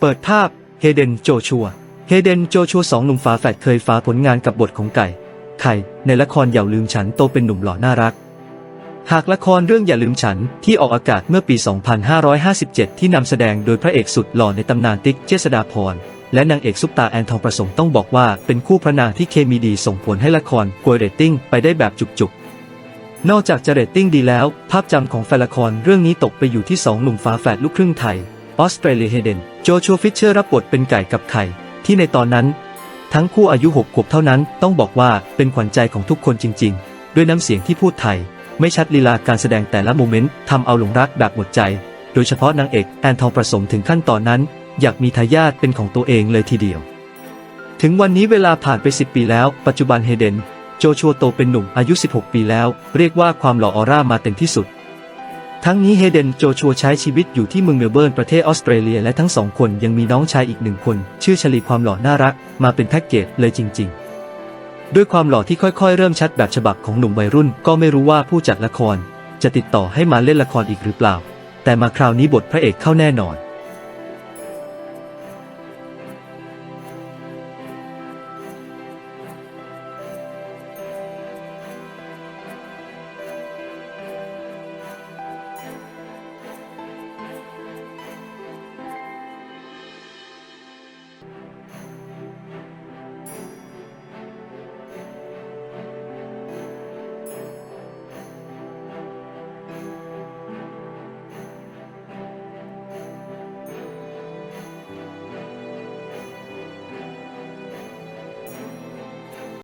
เปิดภาพเฮเดนโจชัวเฮเดนโจชัวสองหนุ่มฝาแฝดเคยฝาผลงานกับบทของไก่ ไข่ ในละครอย่าลืมฉันโตเป็นหนุ่มหล่อน่ารัก หากละครเรื่องอย่าลืมฉันที่ออกอากาศเมื่อปี 2557 ที่นำแสดงโดยพระเอกสุดหล่อในตำนานติ๊กเจษดาพรและนางเอกซุปตาแอนทองประสงค์ต้องบอกว่าเป็นคู่พระนางที่เคมีดีส่งผลให้ละครกวยเรตติ้งไปได้แบบจุกๆนอกจากจะเรตติ้งดีแล้ว ภาพจำของแฟนละครเรื่องนี้ตกไปอยู่ที่สองหนุ่มฝาแฝดลูกครึ่งไทย ออสเตรเลียเฮเดน โจชัวฟิชเชอร์รับบทเป็นไก่กับไข่ที่ในตอนนั้น ทั้งคู่อายุ6ขวบเท่านั้นต้องบอกว่าเป็นขวัญใจของทุกคนจริง ๆ ด้วยน้ำเสียงที่พูดไทย ไม่ชัดลีลาการแสดงแต่ละโมเมนต์ทำเอาหลงรักแบบหมดใจ โดยเฉพาะนางเอกแอนทองประสมถึงขั้นตอนนั้น อยากมีทายาทเป็นของตัวเองเลยทีเดียว ถึงวันนี้เวลาผ่านไป 10 ปีแล้ว ปัจจุบันเฮเดน โจชัวโตเป็นหนุ่มอายุ 16 ปีแล้ว เรียกว่าความหล่อออร่ามาเต็มที่สุด ทั้งนี้เฮเดนโจชัวใช้ชีวิตอยู่ที่เมืองเมลเบิร์นประเทศออสเตรเลียและทั้งสองคนยังมีน้องชายอีกหนึ่งคน ชื่อชลีความหล่อน่ารัก มาเป็นแพ็กเกจเลยจริง ๆ ด้วยความหล่อที่ค่อยๆ เริ่มชัดแบบฉบับของหนุ่มวัยรุ่น ก็ไม่รู้ว่าผู้จัดละคร จะติดต่อให้มาเล่นละครอีกหรือเปล่า แต่มาคราวนี้บทพระเอกเข้าแน่นอน